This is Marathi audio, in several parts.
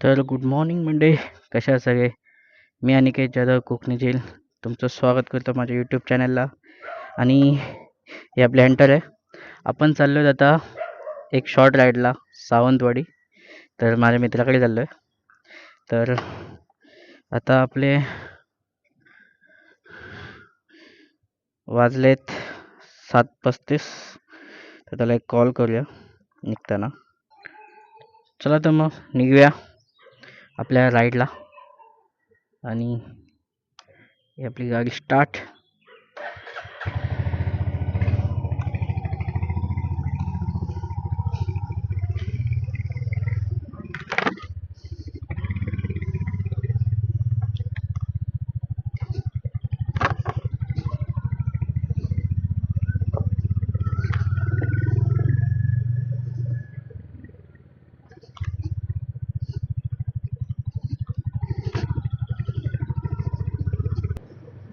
तर गुड मॉर्निंग मंडे. कशा सगळे? मी अनिकेत जाधव कोकणी जेल तुमचं स्वागत करतो माझ्या यूट्यूब चॅनलला आणि हे आपले हँटर आहे. आपण चाललो आहे आता एक शॉर्ट राईडला सावंतवाडी. तर माझ्या मित्राकडे चाललो आहे तर आता आपले वाजलेत सात पस्तीस. तर त्याला एक कॉल करूया निघताना. चला तर मग निघूया. आपल्या राईडला आणि ही आपली गाडी स्टार्ट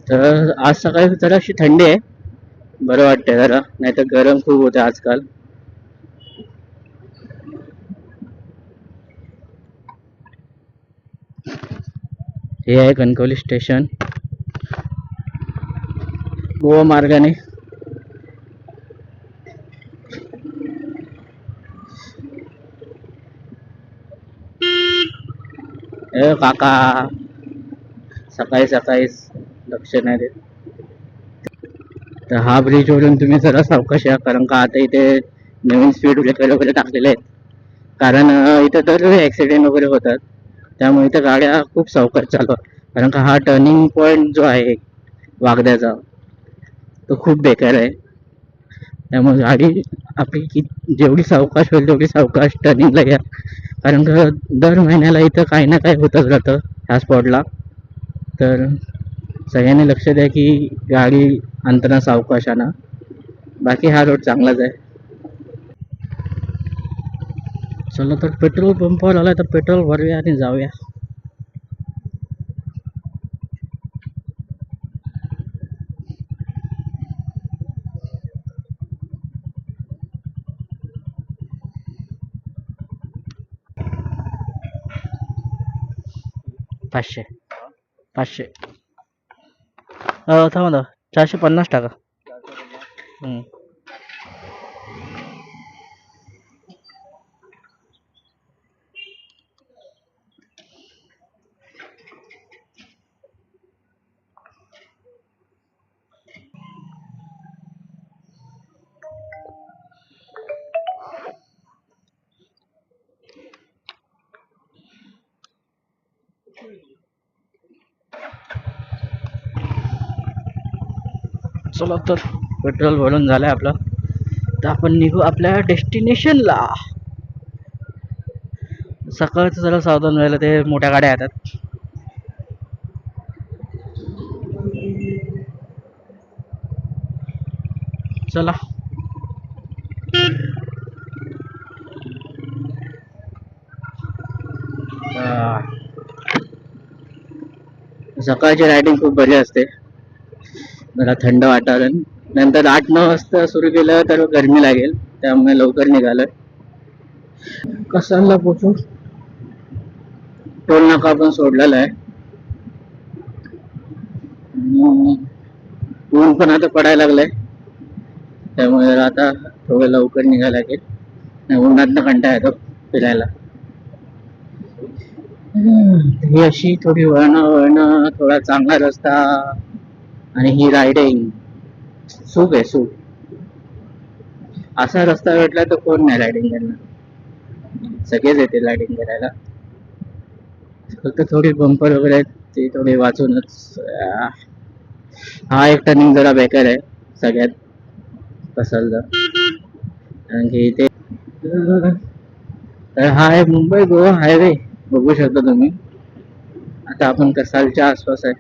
तर आज सकाळी जराशी थंडी आहे. बरं वाटतंय जरा. नाही तर गरम खूप होतं आजकाल. हे आहे कणकवली स्टेशन. गोवा मार्गाने. ए काका. सकाळी सकाळीच. लक्ष नाही देत. तर हा ब्रिज वरून तुम्ही जरा सावकाश या कारण का आता इथे नवीन स्पीड ब्रेकर वगैरे टाकलेले आहेत. कारण इथं तर ऍक्सिडेंट वगैरे होतात. त्यामुळे इथं गाड्या खूप सावकाश चालवा कारण का हा टर्निंग पॉईंट जो आहे वागद्याचा तो खूप बेकार आहे. त्यामुळे गाडी आपली कि जेवढी सावकाश होईल तेवढी सावकाश टर्निंगला घ्या. कारण का दर महिन्याला इथं काही ना काही होतच राहतं ह्या स्पॉटला तर सगळ्यांनी लक्ष द्या की गाडी आणताना सावकाशानं. बाकी हा रोड चांगलाच आहे. चला तर पेट्रोल पंपावर आला तर पेट्रोल भरूया आणि जाऊया. पाचशे. पाचशे. थांबा ना. चारशे पन्नास टाका. चला तर पेट्रोल भरून झालंय आपलं. तर आपण निघू आपल्या डेस्टिनेशनला. सकाळचं जरा सावधान व्हायला ते मोठ्या गाड्या येतात. चला. सकाळची रायडिंग खूप बरी असते. जरा थंड वातावरण. नंतर आठ नऊ वाजता सुरू केलं तर गरमी लागेल त्यामुळे लवकर निघालं. कसाला पोचू? टोल नाका आपण सोडलेला आहे. ऊन पण आता पडायला लागलंय. त्यामुळे आता थोडं लवकर निघायला लागेल. नाही उन्हातनं कंटाळा येतो फिरायला. ही अशी थोडी वळणं वळणं थोडा चांगला रस्ता. आणि ही रायडिंग सुख आहे सुख असा रस्ता भेटला तर कोण नाही रायडिंग करणार. सगळेच येते रायडिंग करायला. फक्त थोडी बंपर वगैरे आहेत ते थोडे वाचूनच हा एक टर्निंग जरा बेकार आहे सगळ्यात कसालचा कारण की इथे तर हा आहे मुंबई गोवा हायवे बघू शकता तुम्ही. आता आपण कसालच्या आसपास आहे.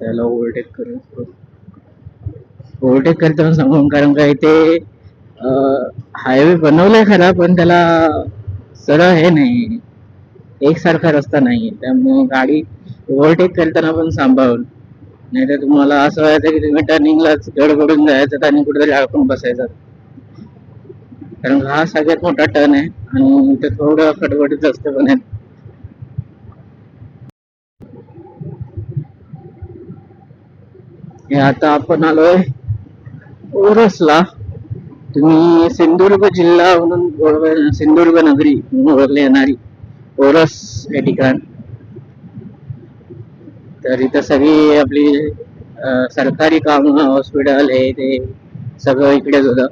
त्याला ओव्हरटेक करू ओव्हरटेक करताना सांगून कारण का इथे हायवे बनवलाय खरा पण त्याला सरळ हे नाही. एकसारखा रस्ता नाही त्यामुळे गाडी ओव्हरटेक करताना पण सांभाळून. नाही तर तुम्हाला असं व्हायचं की तुम्ही टर्निंगलाच गडबडून जायचं आणि कुठेतरी अडकून बसायचं. कारण हा सगळ्यात मोठा टर्न आहे आणि इथे थोडं खडबडीत रस्ते पण आहेत हे आता आपण आलोय ओरसला. तुम्ही सिंधुदुर्ग जिल्हा म्हणून सिंधुदुर्ग नगरी म्हणून ओळखली येणारी ओरस हे ठिकाण. तर इथं सगळी आपली सरकारी काम हॉस्पिटल हे ते सगळं इकडेच होतं.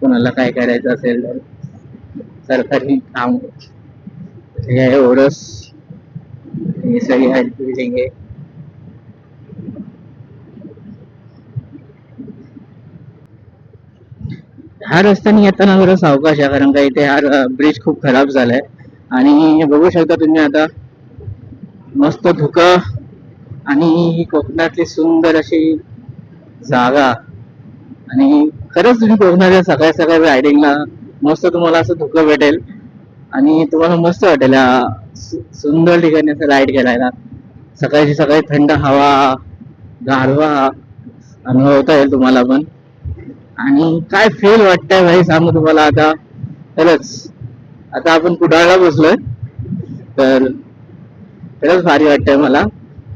कोणाला काय करायचं असेल तर सरकारी काम. हे ओरस. हे सगळी आहेत बिल्डिंग आहे ह्या रस्त्याने येताना जरा सावकाश आहे कारण का इथे हा ब्रिज खूप खराब झालाय. आणि बघू शकता तुम्ही आता मस्त धुकं आणि ही कोकणातली सुंदर अशी जागा. आणि खरंच तुम्ही कोकणाच्या सकाळी सकाळी रायडिंगला मस्त तुम्हाला असं धुकं भेटेल. आणि तुम्हाला मस्त वाटेल या सुंदर ठिकाणी असं राईड करायला. सकाळची सकाळी थंड हवा गारवा अनुभवता येईल तुम्हाला पण. आणि काय फील वाटतंय भाई? सांगू तुम्हाला आता. खरंच. आता आपण कुडाळला बसलोय. तर खरंच भारी वाटतंय मला.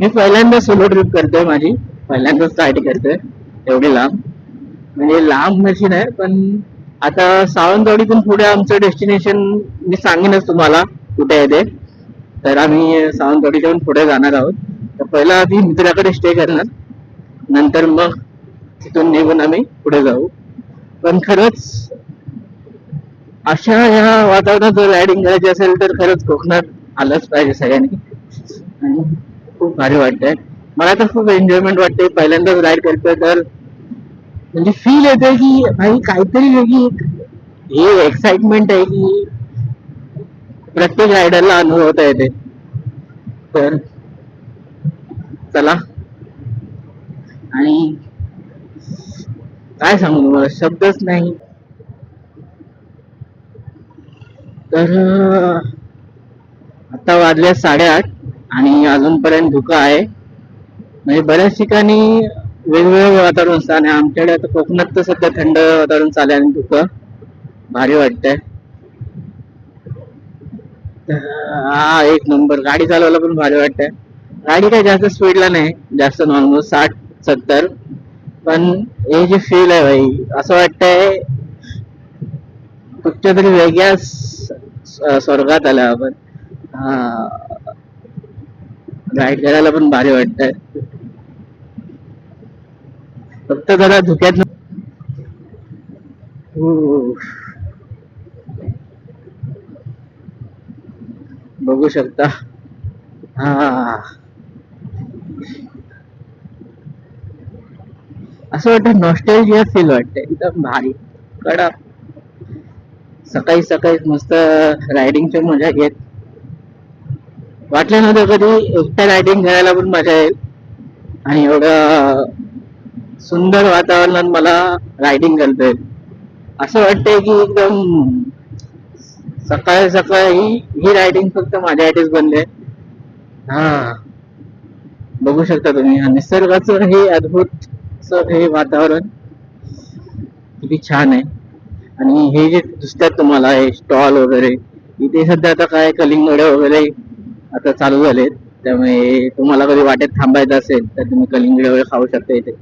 मी पहिल्यांदा सोलो ट्रिप करतोय माझी. पहिल्यांदाच स्टार्ट करतोय. एवढी लांब. म्हणजे लांब मशीन आहे पण आता सावंतवाडीतून पुढे आमचं डेस्टिनेशन मी सांगेनच तुम्हाला कुठे आहे ते. तर आम्ही सावंतवाडीच्या पुढे जाणार आहोत. तर पहिला आधी मित्राकडे स्टे करणार. नंतर मग तिथून निघून आम्ही पुढे जाऊ. पण खरंच अशा या वातावरणात जर रायडिंग करायची असेल तर खरंच कोकणात आलंच पाहिजे सगळ्यांनी. आणि खूप भारी वाटतंय. मला तर खूप एन्जॉयमेंट वाटते पहिल्यांदाच राईड करतोय तर म्हणजे फील येते की भाई काहीतरी वेगळी हे एक्साइटमेंट आहे की प्रत्येक रायडरला अनुभवता येते. तर चला. आणि काय सांगू तुम्हाला? शब्दच नाही. तर आता वाजले साडेआठ आणि अजूनपर्यंत धुका आहे. म्हणजे बऱ्याच ठिकाणी वेगवेगळं वातावरण असतं आणि आमच्याकडे आता कोकणात तर सध्या थंड वातावरण चालू आहे आणि धुकं भारी वाटतंय. हा एक नंबर. गाडी चालवायला पण भारी वाटतंय. गाडी काही जास्त स्पीडला नाही. जास्त नॉर्मल साठ सत्तर. पण हे जे फील आहे भाई असं वाटतंय कुठच्या तरी वेगळ्या स्वर्गात आलं आपण. हा. राईड करायला पण भारी वाटतंय. फक्त जरा धुक्यात बघू शकता. हा. असं वाटतं नॉस्टेल फील वाटतंय एकदम भारी. कडा सकाळी सकाळी मस्त रायडिंगची मजा घेत. वाटलं नव्हतं कधी एकट्या रायडिंग करायला पण मजा येईल. आणि एवढं सुंदर वातावरणात मला रायडिंग करता येईल. असं वाटतंय की एकदम सकाळी सकाळी ही रायडिंग फक्त माझ्यासाठीच बनले हा. बघू शकता तुम्ही. हा निसर्गाचं हे अद्भुत असं हे वातावरण किती छान आहे. आणि हे जे दिसतात तुम्हाला हे स्टॉल वगैरे इथे सध्या आता काय कलिंगड वगैरे आता चालू झालेत. त्यामुळे तुम्हाला कधी वाटेत थांबायचं असेल तर तुम्ही कलिंगड वगैरे खाऊ शकता इथे.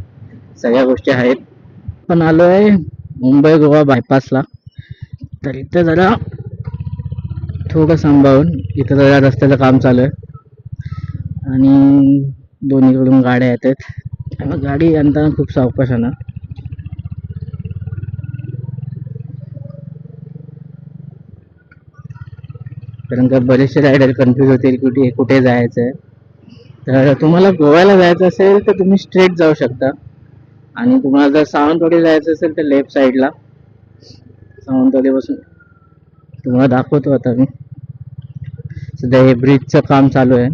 सगळ्या गोष्टी आहेत. पण आलो आहे मुंबई गोवा बायपासला तर इथं जरा थोडं सांभाळून इथं जरा रस्त्याचं काम चालू आहे. आणि दोन्हीकडून गाड्या येतात. त्यामुळे गाडी आणताना खूप सावकाश आहे ना. कारण का बरेचसे रायडर कन्फ्युज होतील कुठे कुठे जायचं आहे तर तुम्हाला गोव्याला जायचं असेल तर तुम्ही स्ट्रेट जाऊ शकता. आणि तुम्हाला जर सावंतवाडी जायचं असेल तर लेफ्ट साईडला सावंतवाडीपासून. तुम्हाला दाखवतो आता मी. सध्या हे ब्रिजचं काम चालू आहे.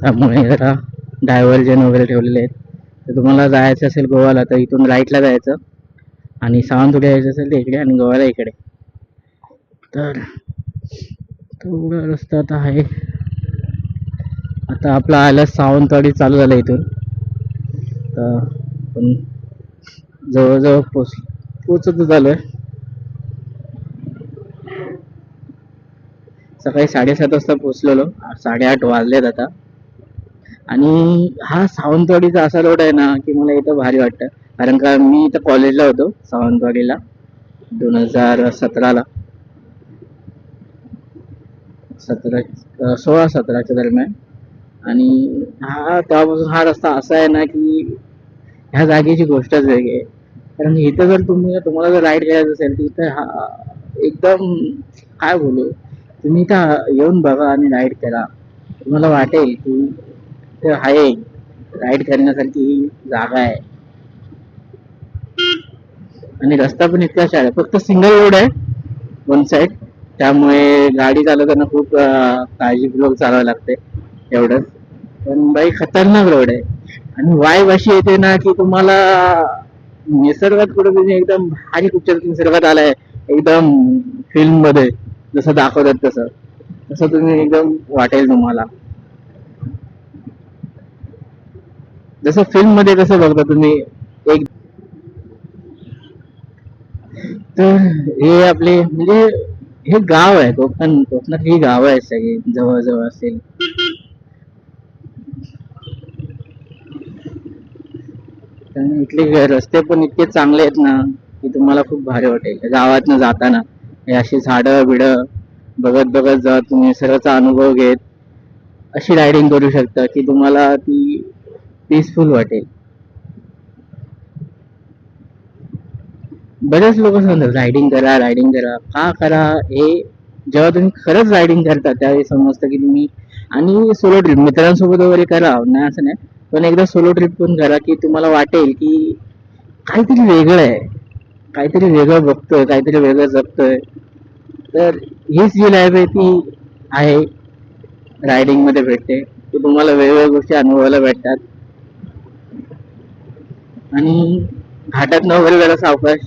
त्यामुळे जरा डायव्हर्जन वगैरे ठेवलेले आहेत. तर तुम्हाला जायचं असेल गोवाला तर इथून राईटला जायचं. आणि सावंतवाडी यायचं असेल तर इकडे आणि गोव्याला इकडे. तर थोडा रस्ता आता आहे. आता आपला आलं सावंतवाडी चालू झालं इथून. तर पण जवळजवळ पोच पोचत झालो आहे सकाळी साडेसात वाजता पोचलेलो. साडेआठ वाजलेत आता. आणि हा सावंतवाडीचा असा रोड आहे ना की मला इथं भारी वाटतं. कारण का मी इथं कॉलेजला होतो सावंतवाडीला दोन हजार सतराला. सतरा सोळा सतराच्या दरम्यान. आणि हा तेव्हापासून हा रस्ता असा आहे ना की ह्या जागेची गोष्टच वेगळी आहे. कारण इथं जर तुम्ही तुम्हाला जर राईड करायचं असेल तर इथं हा एकदम काय बोलू? तुम्ही इथं येऊन बघा आणि राईड करा. तुम्हाला वाटेल की इथं आहे. राईड करण्यासारखी ही जागा आहे. आणि रस्ता पण इतका छान आहे. फक्त सिंगल रोड आहे वन साइड त्यामुळे गाडी चालवताना खूप काळजीपूर्वक चालवावं लागते एवढंच. पण बाई खतरनाक रोड आहे. आणि वाईब अशी येते ना की तुम्हाला निसर्गात कुठे तुम्ही एकदम भारी पिक्चर निसर्गात आलाय. एकदम फिल्ममध्ये जसं दाखवतात तसं. तसं तुम्ही एकदम वाटेल तुम्हाला. जसं फिल्ममध्ये कसं बघता तुम्ही एक तर हे आपले म्हणजे हे गाव आहे कोकण कोकणात ही गाव आहेत सगळी जवळ जवळ असेल इथले रस्ते पण इतके चांगले आहेत ना की तुम्हाला खूप भारी वाटेल. गावातनं जाताना हे अशी झाडं बिडं बघत बघत जा तुम्ही सर्वचा अनुभव घेत अशी रायडिंग करू शकता की तुम्हाला ती पीसफुल वाटेल. बरेच लोक सांगतात रायडिंग करा रायडिंग करा. का करा? हे जेव्हा तुम्ही खरंच रायडिंग करता त्यावेळी समजतं की तुम्ही आणि सोलो ट्रिप मित्रांसोबत वगैरे करा नाही असं नाही. पण एकदा सोलो ट्रिप पण करा की तुम्हाला वाटेल की काहीतरी वेगळं आहे. काहीतरी वेगळं बघतोय काहीतरी वेगळं जगतोय. तर हीच जी लाईफ आहे ती आहे. रायडिंगमध्ये भेटते. की तुम्हाला वेगवेगळ्या गोष्टी अनुभवायला भेटतात. आणि घाटात वगैरे जरा सावकाश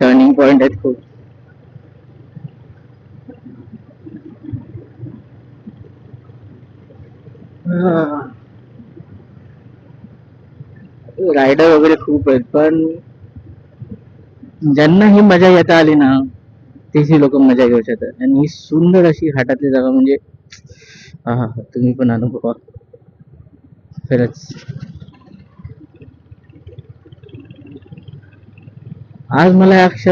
टर्निंग पॉइंट आहेत खूप. रायडर वगैरे खूप आहेत पण ज्यांना ही मजा येता आली ना तीच ही लोक मजा घेऊ शकतात. आणि ही सुंदर अशी घाटातली जागा म्हणजे हा हा तुम्ही पण अनुभवा. खरंच. आज मला अक्ष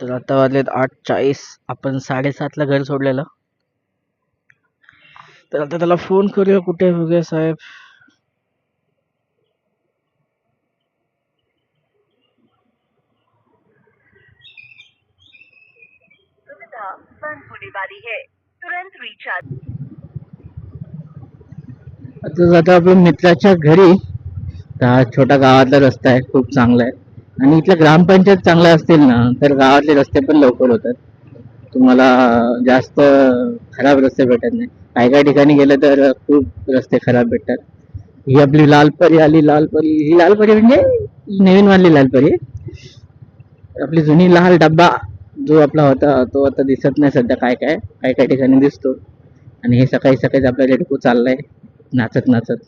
तर आता वाजलेत आठ चाळीस आपण साडेसातला घर सोडलेलं. तर आता त्याला फोन करूया कुठे वगैरे साहेब. सुविधा बंद होने वाली है तुरंत रिचार्ज आता जातो मित्राच्या घरी. हा छोटा गावातला रस्ता आहे खूप चांगला आहे. आणि इथल्या ग्रामपंचायत चांगल्या असतील ना तर गावातले रस्ते पण लवकर होतात. तुम्हाला जास्त खराब रस्ते भेटत नाही. काही काही ठिकाणी गेलं तर खूप रस्ते खराब भेटतात. ही आपली लालपरी आली लालपरी. ही लालपरी म्हणजे नवीन वाली लालपरी. आपली जुनी लाल डब्बा जो आपला होता तो आता दिसत नाही सध्या काय काय. काही काही ठिकाणी दिसतो. आणि हे सकाळी सकाळी आपल्या रेडकू चाललाय. नाचत नाचत.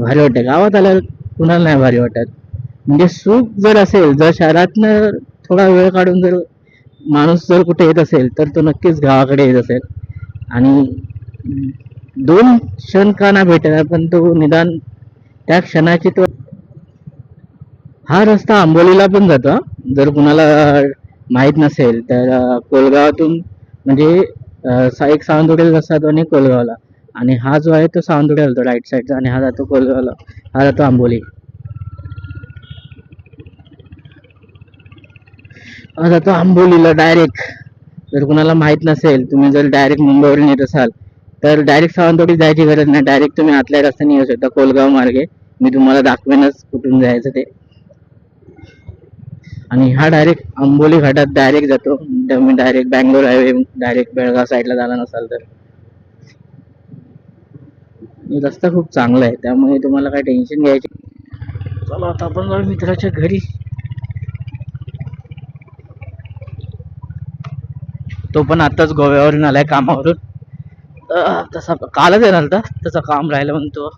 भारी वाटतं गावात आल्यावर कुणाला नाही भारी वाटत. म्हणजे सुख जर असेल जर शहरातनं थोडा वेळ काढून जर माणूस जर कुठे येत असेल तर तो नक्कीच गावाकडे येत असेल. आणि दोन क्षण का ना भेटणार पण तो निदान त्या क्षणाची तो हा रस्ता आंबोलीला पण जातो जर कुणाला माहीत नसेल तर कोलगावातून म्हणजे एक सावंतवाडीला रस्ता जातो आणि कोलगावला. आणि हा जो आहे तो सावंतवाडीला जातो राईट साईडचा आणि हा जातो कोलगावला. हा जातो आंबोली. हा जातो आंबोलीला डायरेक्ट जर कुणाला माहीत नसेल तुम्ही जर डायरेक्ट मुंबईवरून येत असाल तर डायरेक्ट सावंतवाडी जायची गरज नाही. डायरेक्ट तुम्ही आतल्या रस्त्याने येऊ शकता कोलगाव मार्गे. मी तुम्हाला दाखवेनच कुठून जायचं ते. आणि हा डायरेक्ट आंबोली घाटात डायरेक्ट जातो. तुम्ही direct Bangalore highway direct Belgaum साईडला जाणार नसाल तर. रस्ता खूप चांगला आहे. त्यामुळे तुम्हाला काय टेन्शन घ्यायचे चला आता आपण जाऊ मित्राच्या घरी. तो पण आताच गोव्यावरून आलाय कामावरून. तसा कालच येणार होता. त्याचं काम राहिलं म्हणून तो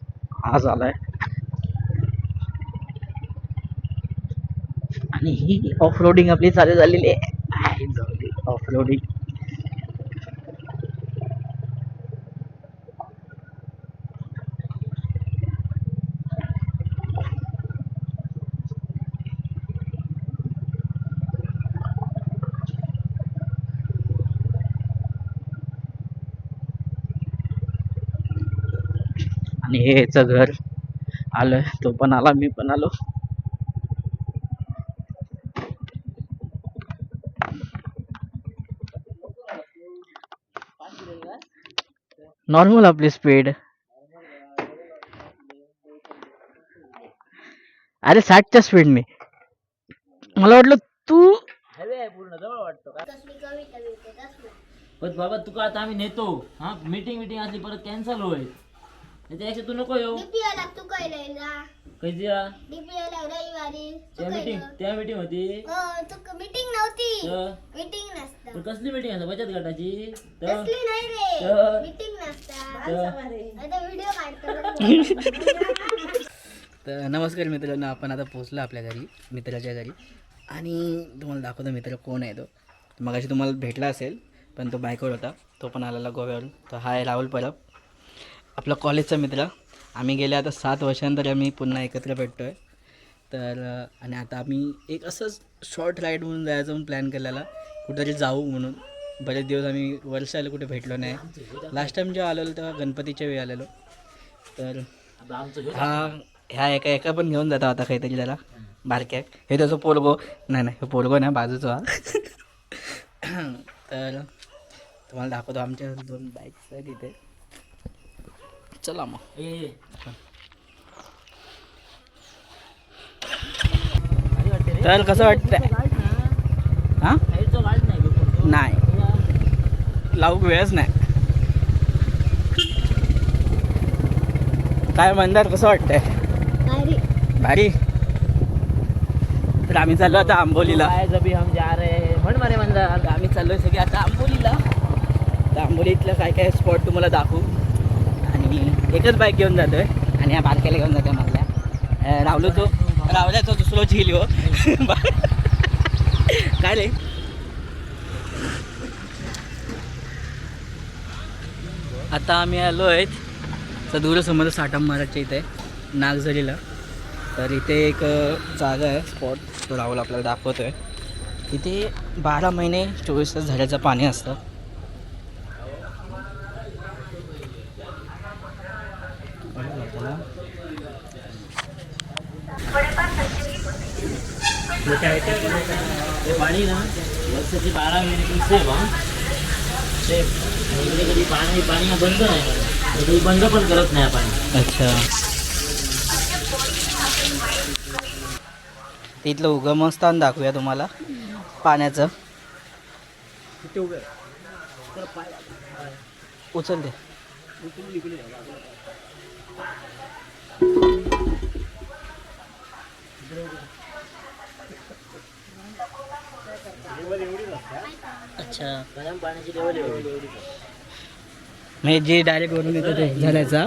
आज आलाय. आणि ही ऑफ रोडिंग आपली चालू झालेली आहे. ऑफ रोडिंग आणि हे याचं घर आलं तो पण आला मी पण आलो. नॉर्मल आपली स्पीड. अरे साठच्या स्पीडने मला वाटलं तू हवे आहे पूर्ण जवळ वाटतो का? पण बाबा तुका आता आम्ही नेतो? हा? मीटिंग मीटिंग असली परत कॅन्सल होईल. त्याच्यापेक्षा तू नको येऊ. तू रविवारी त्या मीटिंग? त्या मीटिंग होती. हो तू मीटिंग नव्हती. तर? मीटिंग नसता. कसली मीटिंग असते बचत गटाची? तर? कसली नाही रे. तर- मीटिंग नसता. आता व्हिडिओ काढतो तर नमस्कार मित्रांनो आपण आता पोचलो आपल्या घरी मित्राच्या घरी. आणि तुम्हाला दाखवतो मित्र कोण आहे तो. मगाशी तुम्हाला भेटला असेल पण तो बायकोड होता. तो पण आलेला गोव्यावरून. तर हा आहे राहुल परब. आपला कॉलेजचा मित्र. आम्ही गेले आता सात वर्षांतर आम्ही पुन्हा एकत्र भेटतो आहे तर आणि आता आम्ही एक असंच शॉर्ट राईड म्हणून जायचं म्हणून प्लॅन केलेला. कुठेतरी जाऊ म्हणून. बरेच दिवस आम्ही वर्षाला कुठे भेटलो नाही. लास्ट टाइम जेव्हा आलेलो तेव्हा गणपतीच्या वेळी आलेलो. तर हा ह्या एका एका पण घेऊन जाता आता काहीतरी त्याला. बारक्या. हे त्याचं पोरगो. नाही नाही हे पोरगो नाही बाजूचं हा. तर तुम्हाला दाखवतो आमच्या दोन बाईक्स आहेत इथे. चला मग. ए ए. तर कसं वाटतंय? हां? नाही लावूक वेळच नाही. काय म्हणणार कसं वाटतंय? भारी. तर आम्ही चाललो आता आंबोलीला. जबी हम जा रहे हैं. म्हण मारे म्हणला आता आम्ही चाललोय सगळे आता आंबोलीला. तर आंबोलीतलं काय काय स्पॉट तुम्हाला दाखवू? आणि एकच बाईक घेऊन जातोय. आणि या बारक्याला घेऊन जातोय मधल्या. रावलो तो रावल्याचा दुसरा झील हो. काय रे? आता आम्ही आलो आहेत सदगुरु समोर साठम महाराजच्या इथे नागझरीला. तर इथे एक जागा आहे स्पॉट तो राहुल आपल्याला दाखवतोय. इथे बारा महिने चोवीस तास झाडाचं पाणी असतं. ते पाणी ना वर्षाची बारा महिने सेफ हा सेफ इकडे कधी पाणी पाणी बंद नाही कधी बंद पण करत नाही पाणी अच्छा. इथलं उगमस्थान दाखवूया तुम्हाला. पाण्याचं. उचल दे. अच्छा. गरम पाण्याची लेवल एवढी म्हणजे जे डायरेक्ट वरून येतं ते झाल्याचा.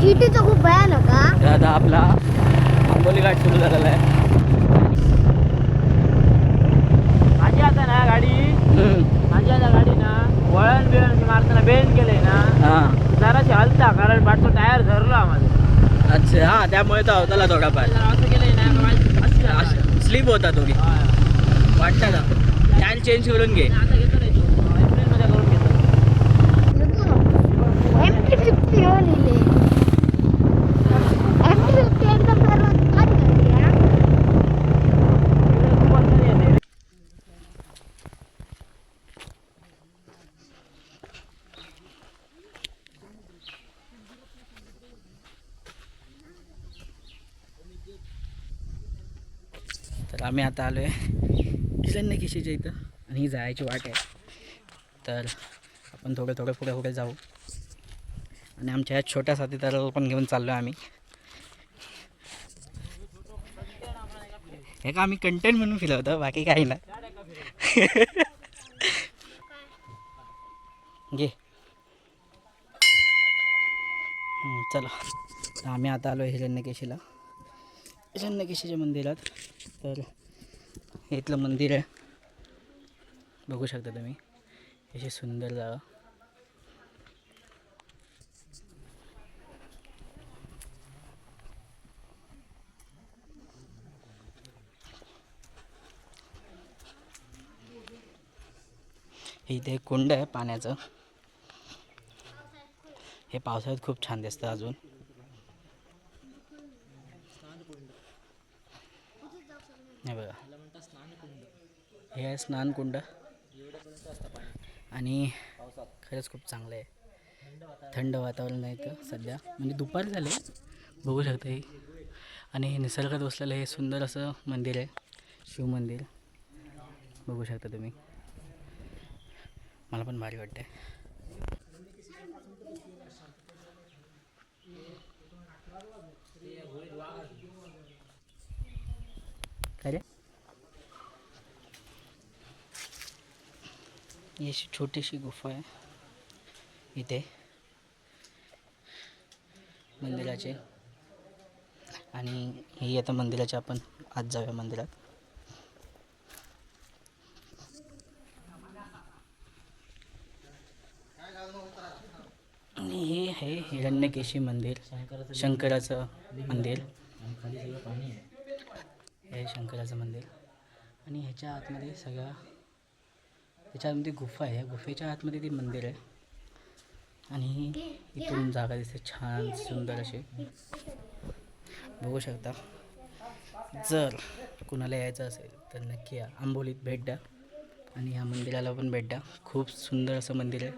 जीटीच खूप भयानक हा? आता आपला आंबोली घाट सुरू झालेला आहे. माझी आता ना गाडी. माझी आता गाडी ना वळण बिळण मारताना बेंड केलंय ना हां. जराशी हलता कारण पाठचा टायर धरला माझा अच्छा हां त्यामुळे तो अवताला थोडाफार. जरा असं केलंय ना. स्लीप होता तो हा. वाटतं ना टाईल चेंज करून घे. आता घेतो नाही करून घेतो एम टी फिफ्टी हो लिहिले एम टी फिफ्टी एकदम सर्वात खाली गाडी हा. खूप वर्षांनी येते. तर आम्ही आता आलो आहे किसन इथं. आणि ही जायची वाट आहे. तर आपण थोडं थोडं पुढे पुढे जाऊ. आणि आमच्या ह्या छोट्या साथीदाराला पण घेऊन चाललो आहे आम्ही. हे का आम्ही कंटेंट म्हणून फिरवतो? बाकी काही नाही. घे. चला. आम्ही आता आलो हिरण्यकेशीला हिरण्यकेशीच्या मंदिरात. तर हे इथलं मंदिर आहे. बघू शकता तुम्ही. अशी सुंदर जागा. हे इथे एक कुंड आहे पाण्याचं. हे पावसाळ्यात खूप छान दिसतं अजून हे बघा स्नानकुंड आणि खरंच खूप चांगलं आहे. थंड वातावरण आहे इथं सध्या. म्हणजे दुपार झाले बघू शकता हे. आणि हे निसर्गात बसलेलं हे सुंदर असं मंदिर आहे शिवमंदिर बघू शकता तुम्ही. मला पण भारी वाटते काय रे ही अशी छोटीशी गुफा आहे. इथे. मंदिराचे. आणि ही आता मंदिराच्या आपण आत जाऊया मंदिरात. आणि हे आहे हिरण्यकेशी मंदिर. शंकराचं मंदिर. हे शंकराचं मंदिर. आणि ह्याच्या आतमध्ये सगळ्या त्याच्या आतमध्ये गुफा आहे. या गुफेच्या आतमध्ये ते मंदिर आहे. आणि इथून जागा दिसते छान सुंदर अशी. बघू शकता. जर कुणाला यायचं असेल तर नक्की या. आंबोलीत भेट द्या. आणि ह्या मंदिराला पण भेट द्या. खूप सुंदर असं मंदिर आहे.